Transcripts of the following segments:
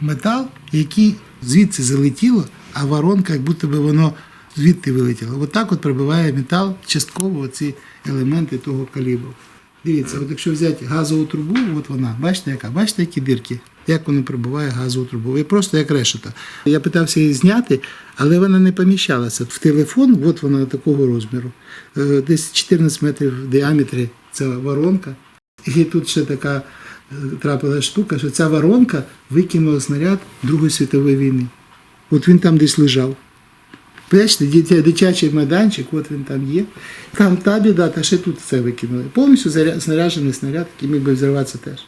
метал, який звідси залетіло, а воронка, як будто би воно звідти вилетіло. От так от прибиває метал частково ці елементи того калібру. Дивіться, от якщо взяти газову трубу, от вона, бачите, яка? Бачите, які дирки? Як воно прибуває газову трубу? І просто як решета. Я питався її зняти, але вона не поміщалася. В телефон, от вона такого розміру. Е, Десь 14 метрів в діаметрі ця воронка. І тут ще така трапилася штука, що ця воронка викинула снаряд Другої світової війни. От він там десь лежав. Бачите, дитячий майданчик, от він там є. Там та біда, та ще тут це викинули. Повністю снаряджений снаряд, який міг би взірватися теж.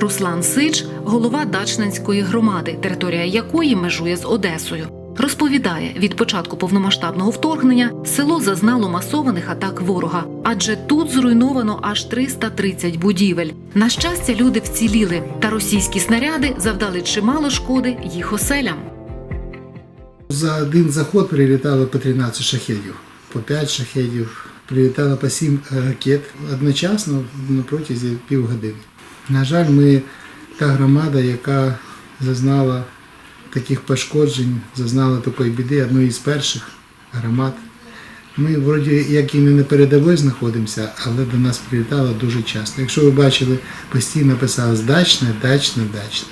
Руслан Сич, голова Дачненської громади, територія якої межує з Одесою. Розповідає, від початку повномасштабного вторгнення село зазнало масованих атак ворога, адже тут зруйновано аж 330 будівель. На щастя, люди вціліли, та російські снаряди завдали чимало шкоди їх оселям. За один заход прилітало по 13 шахедів, по 5 шахедів, прилітало по 7 ракет одночасно на протязі півгодини. На жаль, ми та громада, яка зазнала таких пошкоджень, зазнала такої біди, одної із перших громад. Ми вроді як і не передовій знаходимося, але до нас прилітало дуже часто. Якщо ви бачили, постійно писалось дачне, дачне, дачне.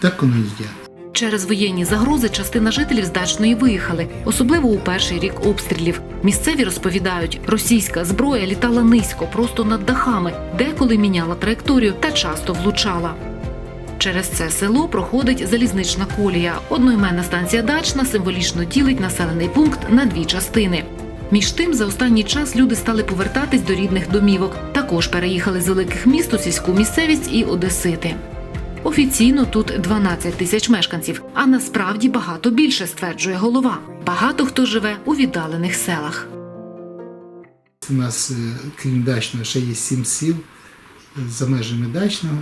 Так воно і є. Через воєнні загрози частина жителів з Дачної виїхали, особливо у перший рік обстрілів. Місцеві розповідають, російська зброя літала низько, просто над дахами, деколи міняла траєкторію та часто влучала. Через це село проходить залізнична колія. Одноіменна станція Дачна символічно ділить населений пункт на дві частини. Між тим, за останній час люди стали повертатись до рідних домівок. Також переїхали з великих міст у сільську місцевість і одесити. Офіційно тут 12 тисяч мешканців, а насправді багато більше, стверджує голова. Багато хто живе у віддалених селах. У нас, е, крім дачного, ще є сім сіл за межами дачного.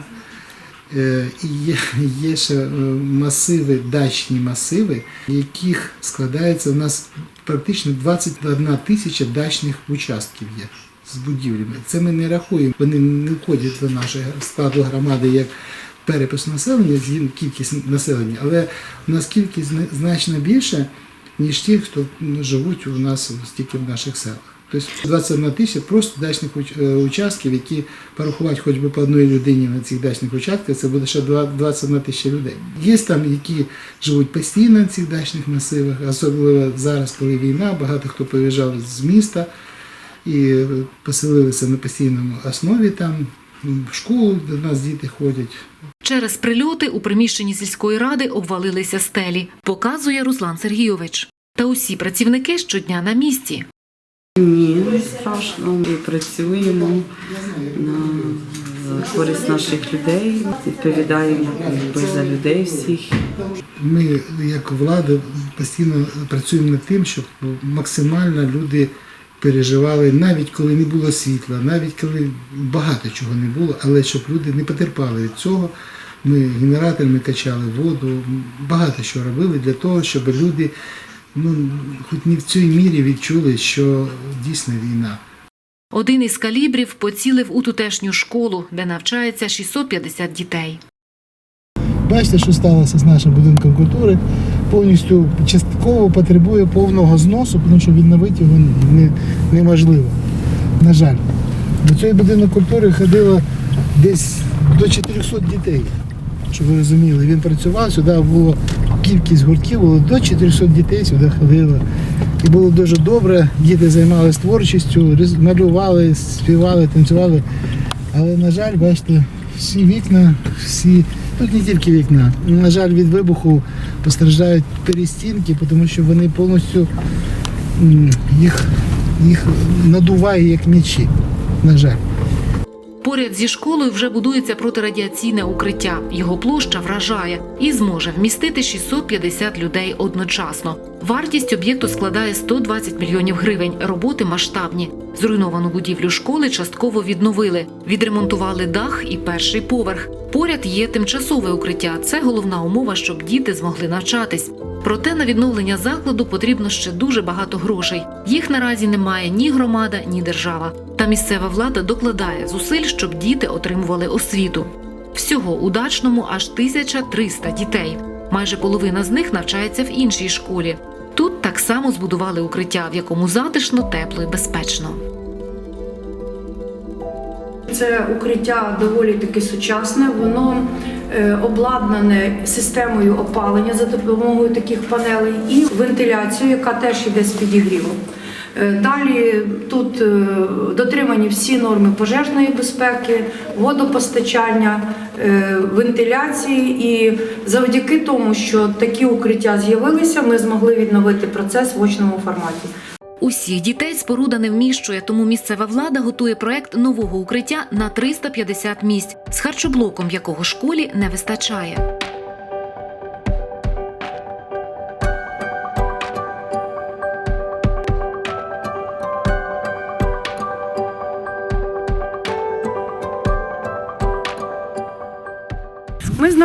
Е, є, є ще е, масиви, дачні масиви, яких складається у нас практично 21 тисяча дачних участків є з будівлями. Це ми не рахуємо, вони не входять до нашого складу громади як перепис населення, кількість населення, але у нас кількість значно більша, ніж ті, хто ну, живуть у нас тільки в наших селах. Тобто 21 тисяча просто дачних е, участків, які порахувати хоч би по одній людині на цих дачних участках, це буде ще два- 21 тисяча людей. Є там, які живуть постійно на цих дачних масивах, особливо зараз, коли війна, багато хто повиїжджав з міста і поселилися на постійному основі там, в школу, до нас діти ходять. Через прильоти у приміщенні сільської ради обвалилися стелі, показує Руслан Сергійович. Та усі працівники щодня на місці. Ні, не страшно. Ми працюємо на користь наших людей, відповідаємо за людей всіх. Ми, як влада, постійно працюємо над тим, щоб максимально люди переживали, навіть коли не було світла, навіть коли багато чого не було, але щоб люди не потерпали від цього. Ми генераторами качали воду, багато що робили для того, щоб люди ну, хоч не в цій мірі відчули, що дійсно війна. Один із калібрів поцілив у тутешню школу, де навчається 650 дітей. Бачите, що сталося з нашим будинком культури. Повністю частково потребує повного зносу, тому що відновити його не, неможливо. На жаль. До цього будинку культури ходило десь до 400 дітей. Щоб ви розуміли, він працював, сюди було кількість гуртків, було до 400 дітей сюди ходило. І було дуже добре. Діти займалися творчістю, малювали, співали, танцювали. Але, на жаль, бачите, всі вікна, всі, тут не тільки вікна, на жаль, від вибуху постраждають перестінки, тому що вони повністю їх, їх надуває як м'ячі. На жаль. Поряд зі школою вже будується протирадіаційне укриття. Його площа вражає і зможе вмістити 650 людей одночасно. Вартість об'єкту складає 120 мільйонів гривень. Роботи масштабні. Зруйновану будівлю школи частково відновили, відремонтували дах і перший поверх. Поряд є тимчасове укриття. Це головна умова, щоб діти змогли навчатись. Проте на відновлення закладу потрібно ще дуже багато грошей. Їх наразі немає ні громада, ні держава. Та місцева влада докладає зусиль, щоб діти отримували освіту. Всього у дачному аж 1300 дітей. Майже половина з них навчається в іншій школі. Тут так само збудували укриття, в якому затишно, тепло і безпечно. Це укриття доволі таки сучасне. Воно е, обладнане системою опалення за допомогою таких панелей і вентиляцією, яка теж йде з підігрівом. Е, Далі тут е, дотримані всі норми пожежної безпеки, водопостачання, е, вентиляції. І завдяки тому, що такі укриття з'явилися, ми змогли відновити процес в очному форматі. Усіх дітей споруда не вміщує, тому місцева влада готує проект нового укриття на 350 місць, з харчоблоком якого школі не вистачає.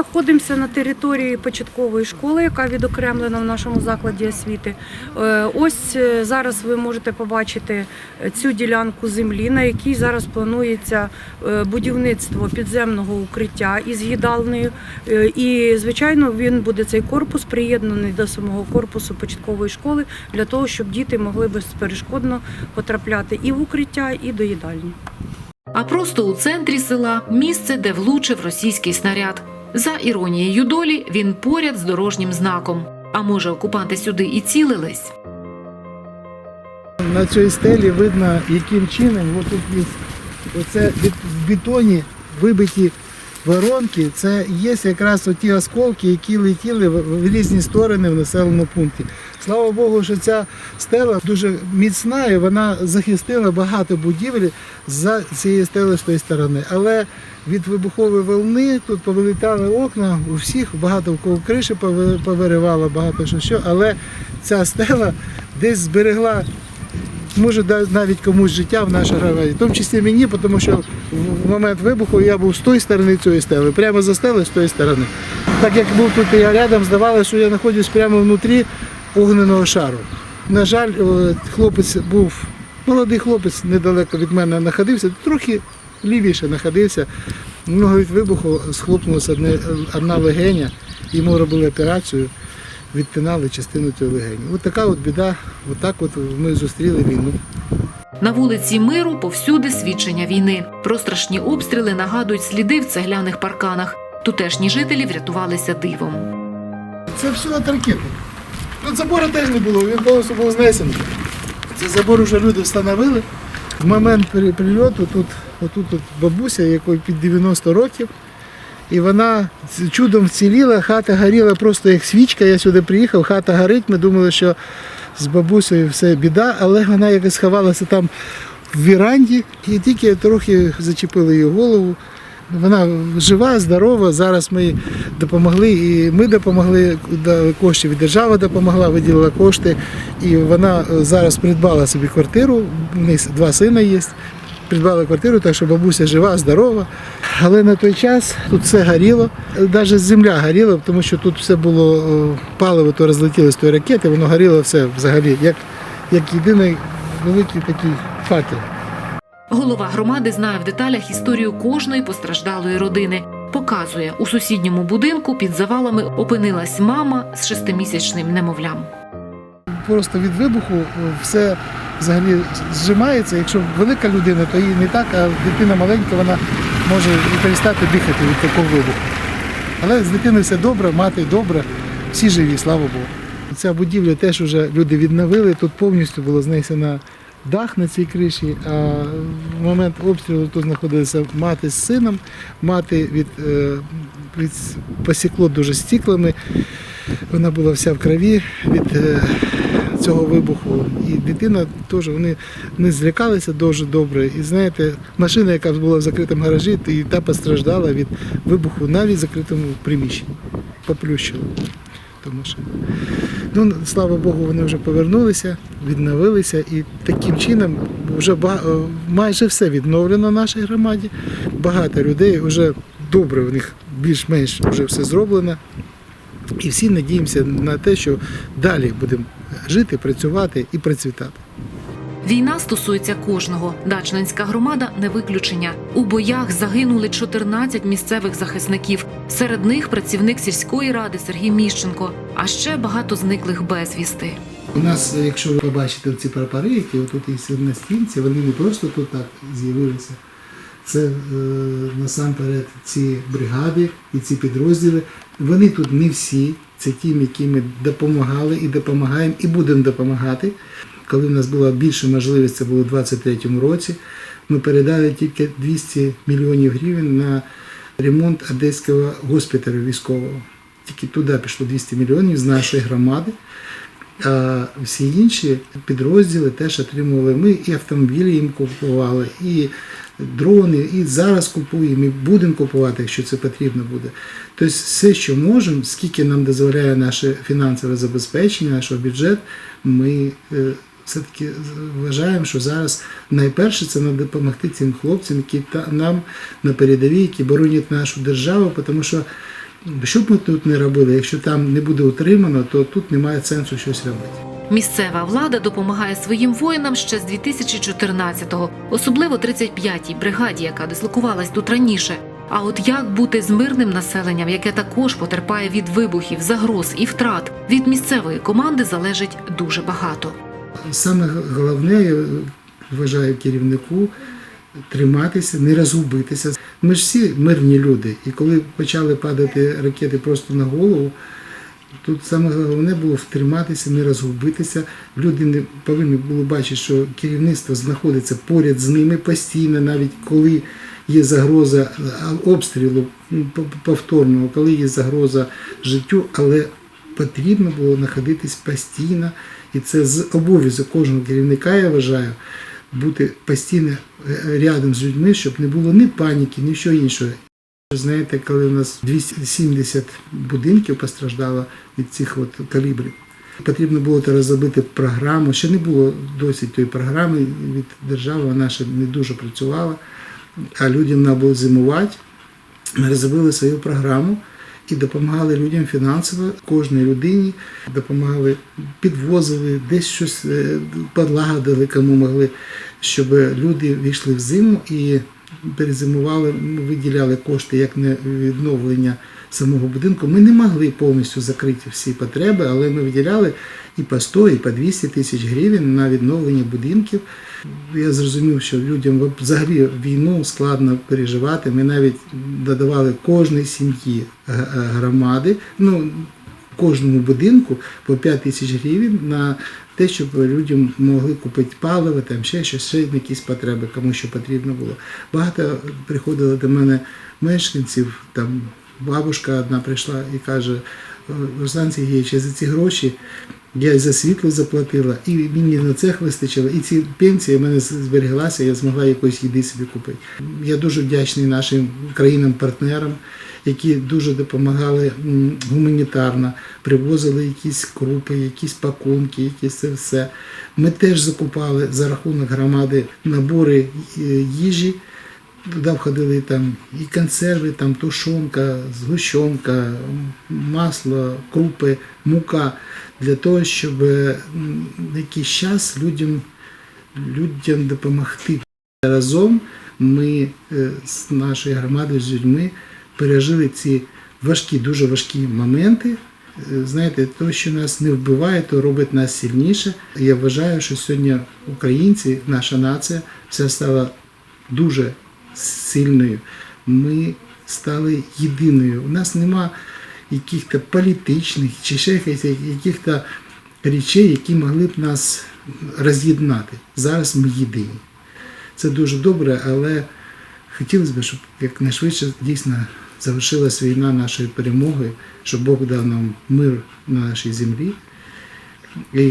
Знаходимося на території початкової школи, яка відокремлена в нашому закладі освіти. Е, Ось е, зараз ви можете побачити е, цю ділянку землі, на якій зараз планується будівництво підземного укриття із їдальнею. Е, І, звичайно, він буде цей корпус приєднаний до самого корпусу початкової школи для того, щоб діти могли безперешкодно потрапляти і в укриття, і до їдальні. А просто у центрі села місце, де влучив російський снаряд. За іронією долі, він поряд з дорожнім знаком. А може, окупанти сюди і цілились? На цій стелі видно, яким чином от тут є оце в бетоні вибиті воронки. Це є якраз оті осколки, які летіли в різні сторони в населеному пункті. Слава Богу, що ця стела дуже міцна і вона захистила багато будівель за цієї стели з тої сторони. Але від вибухової волни тут повилітали окна у всіх, багато в кого криші повиривало, багато що що, але ця стела десь зберегла може навіть комусь життя в нашій громаді, в тому числі мені, тому що в момент вибуху я був з тої сторони цієї стели, прямо за стелею з тої сторони. Так як був тут я рядом, здавалося, що я знаходжусь прямо внутрі огненого шару. На жаль, е, хлопець був молодий хлопець недалеко від мене знаходився, трохи лівіше знаходився. У нього від вибуху схлопнулася одне- одна легеня, йому робили операцію відтинали частину цієї легені. От така от біда, от так от ми зустріли війну. На вулиці Миру повсюди свідчення війни. Про страшні обстріли нагадують сліди в цегляних парканах. Тутешні жителі врятувалися дивом. Це все от ракети. Тут забору теж не було, він повністю був знесений. Цей забор вже люди встановили. В момент прильоту тут, отут тут бабуся, якої під 90 років, і вона чудом вціліла, хата горіла просто як свічка. Я сюди приїхав, хата горить. Ми думали, що з бабусею все біда, але вона якось сховалася там в віранді і тільки трохи зачепили її голову. Вона жива, здорова. Зараз ми допомогли, і ми допомогли коштів, і держава допомогла, виділила кошти. І вона е, зараз придбала собі квартиру. У неї два сина є. Придбала квартиру, так що бабуся жива, здорова. Але на той час тут все горіло, навіть земля горіла, тому що тут все було е, паливо, то розлетіло з тої ракети, воно горіло все взагалі, як, як єдиний великий такий факел. Голова громади знає в деталях історію кожної постраждалої родини. Показує, у сусідньому будинку під завалами опинилась мама з шестимісячним немовлям. просто від вибуху все взагалі зжимається. Якщо велика людина, то їй не так, а дитина маленька, вона може і перестати дихати від такого вибуху. Але з дитиною все добре, мати добре, всі живі, слава Богу. Ця будівля теж вже люди відновили. Тут повністю було знесено дах на цій криші. А в момент обстрілу тут знаходилися мати з сином. Мати від, е, від посікло дуже стіклами. Вона була вся в крові від е, цього вибуху. І дитина теж вони не злякалися дуже добре. І знаєте, машина, яка була в закритому гаражі, і та постраждала від вибуху навіть в закритому приміщенні. Поплющила ту що, Ну, слава Богу, вони вже повернулися, відновилися, і таким чином вже е, майже все відновлено в нашій громаді. Багато людей вже добре, в них більш-менш вже все зроблено. І всі надіємося на те, що далі будемо жити, працювати і процвітати. Війна стосується кожного. Дачненська громада не виключення. У боях загинули 14 місцевих захисників. Серед них працівник сільської ради Сергій Міщенко, а ще багато зниклих безвісти. У нас, якщо ви побачите ці прапори, які отут є на стінці, вони не просто тут так з'явилися. Це е, насамперед ці бригади і ці підрозділи. Вони тут не всі. Це ті, які ми допомагали і допомагаємо, і будемо допомагати. Коли в нас була більша можливість, це було у 2023 році. Ми передали тільки 200 мільйонів гривень на ремонт одеського госпіталю військового. Тільки туди пішло 200 мільйонів з нашої громади. А всі інші підрозділи теж отримували. Ми і автомобілі їм купували, і дрони, і зараз купуємо, і будемо купувати, якщо це потрібно буде. Тобто все, що можемо, скільки нам дозволяє наше фінансове забезпечення, наш бюджет, ми е, все-таки вважаємо, що зараз найперше це нам допомогти цим хлопцям, які та, нам на передовій, які боронять нашу державу, тому що що б ми тут не робили, якщо там не буде утримано, то тут немає сенсу щось робити. Місцева влада допомагає своїм воїнам ще з 2014-го, особливо 35-й бригаді, яка дислокувалась тут раніше. А от як бути з мирним населенням, яке також потерпає від вибухів, загроз і втрат, від місцевої команди залежить дуже багато. Саме головне, я вважаю керівнику, триматися, не розгубитися. Ми ж всі мирні люди, і коли почали падати ракети просто на голову, тут саме головне було втриматися, не розгубитися. Люди не повинні були бачити, що керівництво знаходиться поряд з ними постійно, навіть коли є загроза обстрілу ну, повторного, коли є загроза життю, але потрібно було знаходитись постійно, і це з обов'язок кожного керівника, я вважаю, бути постійно е, рядом з людьми, щоб не було ні паніки, ні що іншого. Знаєте, коли у нас 270 будинків постраждало від цих от калібрів, потрібно було розробити програму. Ще не було досить тої програми від держави, вона ще не дуже працювала, а людям треба було зимувати. Ми розробили свою програму і допомагали людям фінансово, кожній людині, допомагали, підвозили, десь щось е, подлагодили, кому могли, щоб люди війшли в зиму і перезимували, виділяли кошти як на відновлення самого будинку. Ми не могли повністю закрити всі потреби, але ми виділяли і по 100, і по 200 тисяч гривень на відновлення будинків. Я зрозумів, що людям взагалі війну складно переживати. Ми навіть додавали кожній сім'ї г- г- громади, ну кожному будинку по 5 тисяч гривень на те, щоб людям могли купити паливо, там ще щось, ще якісь потреби, кому що потрібно було. Багато приходило до мене мешканців, там бабушка одна прийшла і каже, Руслан Сергійович, я за ці гроші я і за світло заплатила, і мені на цех вистачило, і ці пенсії в мене збереглася, я змогла якоїсь їди собі купити. Я дуже вдячний нашим країнам-партнерам, які дуже допомагали гуманітарно, привозили якісь крупи, якісь пакунки, якісь це все. Ми теж закупали за рахунок громади набори е, їжі. Туди входили там і консерви, там тушонка, згущенка, масло, крупи, мука для того, щоб якийсь час людям, людям допомогти. Разом ми е, з нашою громадою, з людьми пережили ці важкі, дуже важкі моменти. Е, Знаєте, те, що нас не вбиває, то робить нас сильніше. Я вважаю, що сьогодні українці, наша нація, вся стала дуже сильною. Ми стали єдиною. У нас нема яких-то політичних чи ще яких-то речей, які могли б нас роз'єднати. Зараз ми єдині. Це дуже добре, але хотілося б, щоб якнайшвидше дійсно завершилась війна нашої перемоги, щоб Бог дав нам мир на нашій землі. І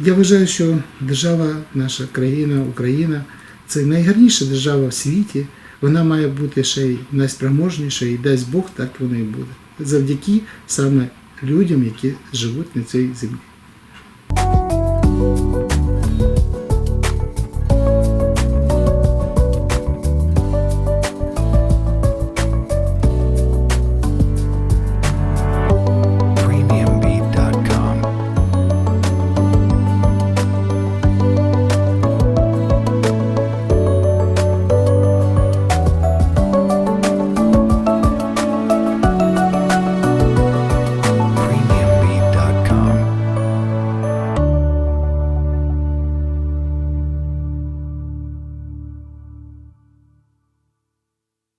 я вважаю, що держава, наша країна, Україна це найгарніша держава в світі. Вона має бути ще й найспроможніша, і дасть Бог, так воно і буде. Завдяки саме людям, які живуть на цій землі.